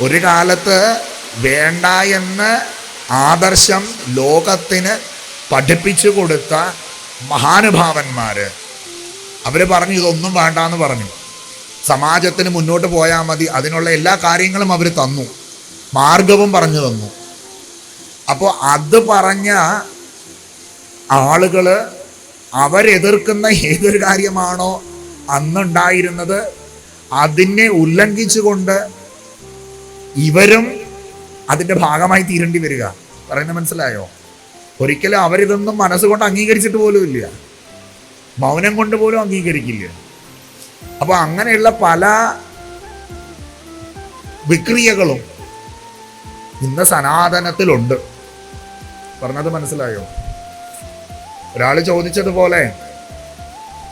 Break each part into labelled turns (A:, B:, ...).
A: ഒരു കാലത്ത് വേണ്ട എന്ന് ആദർശം ലോകത്തിന് പഠിപ്പിച്ചു കൊടുത്ത മഹാനുഭാവന്മാർ അവർ പറഞ്ഞു ഇതൊന്നും വേണ്ട എന്ന് പറഞ്ഞു. സമാജത്തിന് മുന്നോട്ട് പോയാൽ മതി. അതിനുള്ള എല്ലാ കാര്യങ്ങളും അവർ തന്നു. മാർഗവും പറഞ്ഞു തന്നു. അപ്പോൾ അത് പറഞ്ഞ ആളുകൾ അവരെതിർക്കുന്ന ഏതൊരു കാര്യമാണോ അന്നുണ്ടായിരുന്നത് അതിനെ ഉല്ലംഘിച്ചുകൊണ്ട് ഇവരും അതിന്റെ ഭാഗമായി തീരേണ്ടി വരിക. പറയുന്നത് മനസ്സിലായോ? ഒരിക്കലും അവരിതൊന്നും മനസ്സുകൊണ്ട് അംഗീകരിച്ചിട്ട് പോലും ഇല്ല. മൗനം കൊണ്ട് പോലും അംഗീകരിക്കില്ല. അപ്പൊ അങ്ങനെയുള്ള പല വിക്രിയകളും ഇന്ന് സനാതനത്തിലുണ്ട്. പറഞ്ഞത് മനസ്സിലായോ? ഒരാൾ ചോദിച്ചതുപോലെ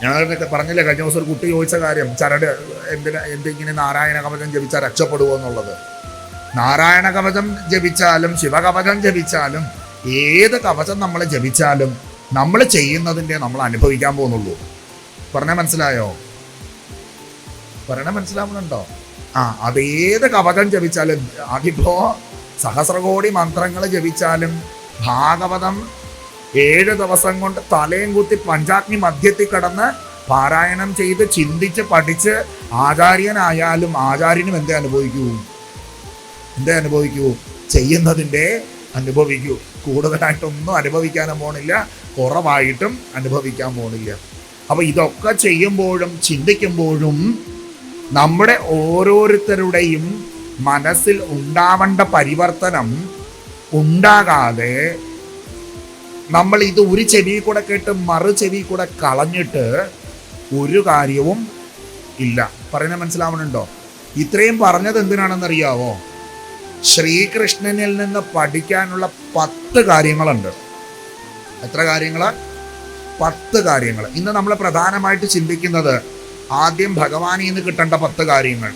A: ഞങ്ങൾ പറഞ്ഞില്ലേ കഴിഞ്ഞ ദിവസം ഒരു കുട്ടി ചോദിച്ച കാര്യം ചരട് എന്തിനാ എന്തിങ്ങനെ നാരായണ കമലം ജപിച്ചാൽ രക്ഷപ്പെടുവോ എന്നുള്ളത്? നാരായണ കവചം ജപിച്ചാലും ശിവകവചം ജപിച്ചാലും ഏത് കവചം നമ്മൾ ജപിച്ചാലും നമ്മൾ ചെയ്യുന്നതിന്റെ നമ്മൾ അനുഭവിക്കാൻ പോകുന്നുള്ളൂ. പറഞ്ഞ മനസ്സിലായോ? പറഞ്ഞ മനസ്സിലാവുന്നുണ്ടോ? ആ അതേത് കവചം ജപിച്ചാലും അതിപ്പോ സഹസ്രകോടി മന്ത്രങ്ങൾ ജപിച്ചാലും ഭാഗവതം ഏഴ് ദിവസം കൊണ്ട് തലയും കുത്തി പഞ്ചാഗ്നി മധ്യത്തിൽ കിടന്ന് പാരായണം ചെയ്ത് ചിന്തിച്ച് പഠിച്ച് ആചാര്യനായാലും ആചാര്യനും എന്തേ അനുഭവിക്കൂ? എന്തേ അനുഭവിക്കൂ? ചെയ്യുന്നതിന്റെ അനുഭവിക്കൂ. കൂടുതലായിട്ടൊന്നും അനുഭവിക്കാനും പോണില്ല. കുറവായിട്ടും അനുഭവിക്കാൻ പോണില്ല. അപ്പോൾ ഇതൊക്കെ ചെയ്യുമ്പോഴും ചിന്തിക്കുമ്പോഴും നമ്മുടെ ഓരോരുത്തരുടെയും മനസ്സിൽ ഉണ്ടാവേണ്ട പരിവർത്തനം ഉണ്ടാകാതെ നമ്മൾ ഇത് ഒരു ചെവി കൂടെ കേട്ട് മറു ചെവി കൂടെ കളഞ്ഞിട്ട് ഒരു കാര്യവും ഇല്ല. പറയുന്നത് മനസ്സിലാവണുണ്ടോ ഇത്രയും പറഞ്ഞത് എന്തിനാണെന്നറിയാവോ? ശ്രീകൃഷ്ണനിൽ നിന്ന് പഠിക്കാനുള്ള പത്ത് കാര്യങ്ങളുണ്ട്. എത്ര കാര്യങ്ങൾ പത്ത് കാര്യങ്ങൾ. ഇന്ന് നമ്മൾ പ്രധാനമായിട്ട് ചിന്തിക്കുന്നത് ആദ്യം ഭഗവാനിൽ നിന്ന് കിട്ടേണ്ട പത്ത് കാര്യങ്ങൾ.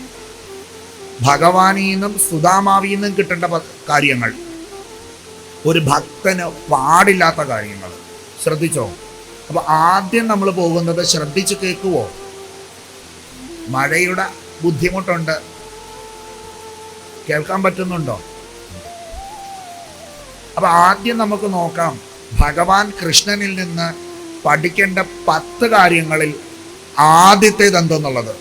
A: ഭഗവാനിൽ നിന്നും സുധാമാവിൽ നിന്നും കിട്ടേണ്ട കാര്യങ്ങൾ. ഒരു ഭക്തന് പാടില്ലാത്ത കാര്യങ്ങൾ. ശ്രദ്ധിച്ചോ? അപ്പൊ ആദ്യം നമ്മൾ പോകുന്നത് ശ്രദ്ധിച്ച് കേൾക്കുവോ? മഴയുടെ ബുദ്ധിമുട്ടുണ്ട്. കേൾക്കാൻ പറ്റുന്നുണ്ടോ? അപ്പൊ ആദ്യം നമുക്ക് നോക്കാം ഭഗവാൻ കൃഷ്ണനിൽ നിന്ന് പഠിക്കേണ്ട പത്ത് കാര്യങ്ങളിൽ ആദ്യത്തേത് എന്തെന്നുള്ളത്